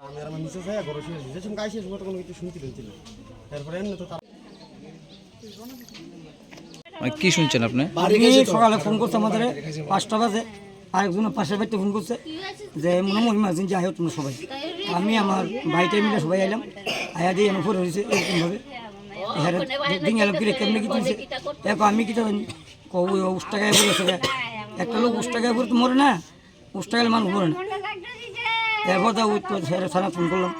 আমি আর আমার মিসেস হয়ে ঘরে শুয়ে যে সময় গাইছে কোনো কিছু শুনতে পেয়েছিল তারপরে এমনি তো তার কি শুনছেন আপনি? সকালে ফোন করছে আমাদের পাঁচটা বাজে। আরেকজনের পাশের বাড়িতে ফোন করছে যে মনে মনে ইমার্জেন্সি আয়ো তোমরা সবাই। আমি আমার ভাইটাই মিলে সবাই এলাম আয়া দিয়ে এনে পরে হয়েছে এরকমভাবে। এখানে দিন এলাম কিরে কেমনি কি তুলছে দেখো আমি কি জানি কবু উষ্টাগায় বলেছে একটা লোক উষ্টাগায় পরে তো মরে না। উষ্টাগালে মানুষ মরে না। এরপর তা ওই তো থানা ফোন করলাম।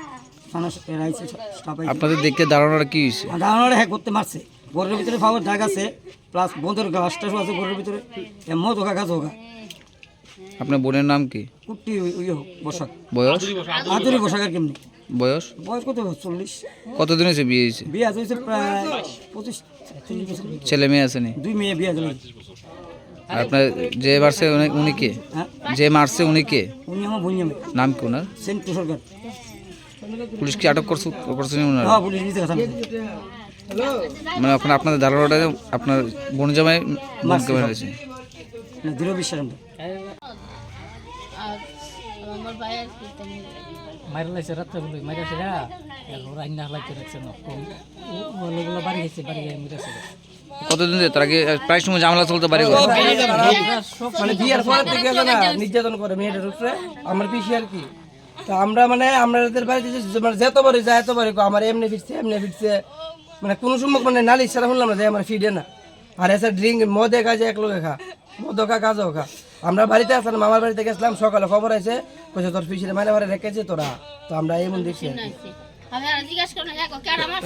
থানা আইসে স্টাফ আপনাদের দেখতে দাঁড়ানোটা কি হয়েছে? দাঁড়ানোর হ্যাঁ করতে মারছে। ঘরের ভিতরে পাওয়ার দাগ আছে প্লাস বন্ধের আছে ঘরের ভিতরে। গাছ হোকা। আপনার বোনের নাম কি? কুট্টি বসাক। বয়স? আদুরি বসাক আর কেমনি? বয়স? বয়স কত? চল্লিশ। কতদিন হয়েছে বিয়ে হয়েছে? বিয়ে আছে হয়েছে প্রায় পঁচিশ ছেলে মেয়ে আসেনি দুই মেয়ে বিয়ে আর আপনার যে মারছে উনি- কে? হ্যাঁ? যে মারছে উনি কে? উনি আমার বোন নাম কি ওনার? সেন্টু সরকার পুলিশ কি আটক করছে করছেন ওনার? হ্যাঁ পুলিশ নিতে গেছে মানে ওখানে আপনাদের ধারণাটা আপনার বোন জামাই মেরেছে। দৃঢ় বিশ্বাস আমার ভাই আর মাইরা রাত্রে বলে মাইরা সেরা এখন রান্না লাইতে রাখছে না বাড়ি গেছে বাড়ি গিয়ে কতদিন ধরে? তার প্রায় সময় জামলা চলতে পারে মানে বিয়ের পরে থেকে না নির্যাতন করে মেয়েটার উপরে। আমার পিসি আর কি। তো আমরা মানে আমাদের বাড়িতে যে- মানে যেতবারই যায় এতবারই কয়, আমার এমনি ফিরছে এমনি ফিরছে। মানে কোনো সময় মানে নালিশ ছাড়া শুনলাম না যে আমার ফিডে না। আর এসে ড্রিঙ্ক মদে কাজে এক লোকে খা। মদ খা কাজও খা। আমরা বাড়িতে আসলাম মামার বাড়িতে গেছিলাম সকালে খবর আছে কইছে তোর পিসির মানে ঘরে রেখেছে তোরা। তো আমরা এমন দেখছি আর কি।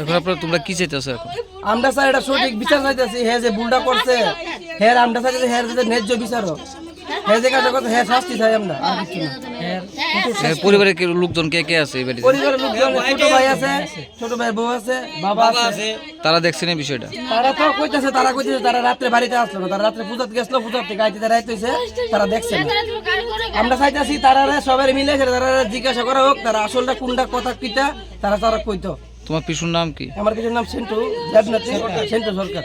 এখন আপনার তোমরা কি চাইতেছো এখন? আমরা স্যার এটা সঠিক বিচার চাইতেছি হে যে ভুলটা করছে হের আমরা চাইতেছি হের যে ন্যায্য বিচার হোক হে যে কাজটা করছে হে শাস্তি চাই আমরা আর কিছু না। হ্যাঁ, পরিবারের লোকজন কে কে আছে ছোট ভাই আছে ছোট ভাই বউ আছে বাবা আছে। তারা দেখছেন এই বিষয়টা? তারা তো কইতাছে তারা কইতেছে তারা রাতে বাড়িতে আসলো না তারা রাতে পূজাতে গেছিল পূজাতে গাইতে তারা আইতেছে তারা দেখছে আমরা চাইতাছি তারা সবাই মিলে তারা জিজ্ঞাসা করা হোক তারা আসলটা কোনটা কথা কিটা তারা তারা কইতো। তোমার পিসুর নাম কি? আমার পিসুর নাম সেন্টু সেন্টু সরকার।